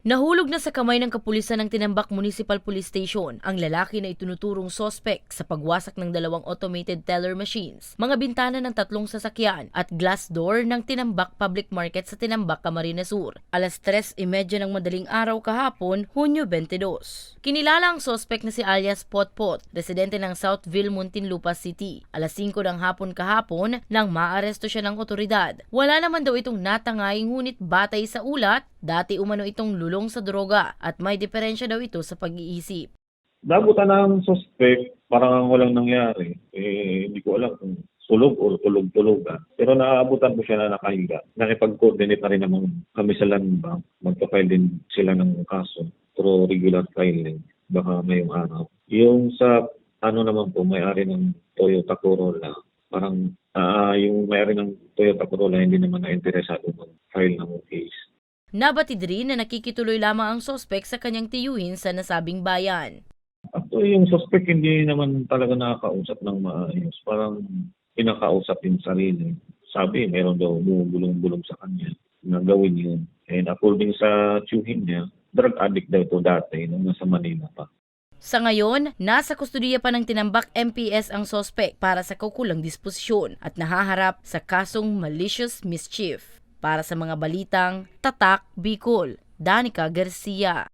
Nahulog na sa kamay ng kapulisan ng Tinambak Municipal Police Station ang lalaki na itunuturong sospek sa pagwasak ng dalawang automated teller machines, mga bintana ng tatlong sasakyan at glass door ng Tinambak Public Market sa Tinambak, Camarines Sur. Alas 3.30 ng madaling araw kahapon, Hunyo 22. Kinilala ang sospek na si alias Potpot, residente ng Southville, Muntinlupa City. Alas 5 ng hapon kahapon nang maaresto siya ng otoridad. Wala naman daw itong natangay ngunit batay sa ulat, dati umano itong lulong sa droga at may diferensya daw ito sa pag-iisip. Nabutan ng suspect, parang walang nangyari. Eh, hindi ko alam kung sulog o tulog-tulogan. Pero naabutan ko siya na nakahiga. Nakipag-coordinate na rin naman kami sa land bank. Magpa-file din sila ng kaso through regular filing. Baka ngayong araw. Yung sa ano naman po, may-ari ng Toyota Corolla, parang ah, yung may-ari ng Toyota Corolla hindi naman na-interesado mag-file ng case. Nabatid rin na nakikituloy lamang ang sospek sa kanyang tiyuhin sa nasabing bayan. Actually, yung suspect hindi naman talaga nakakausap ng maayos. Parang pinakausap yung sarili. Sabi, meron daw bumubulong-bulong sa kanya na gawin yun. And according sa tiyuhin niya, drug addict daw ito dati nung nasa Manila pa. Sa ngayon, nasa kustudiya pa ng tinambak MPS ang sospek para sa kukulang disposisyon at nahaharap sa kasong malicious mischief. Para sa mga balitang Tatak Bicol, Danica Garcia.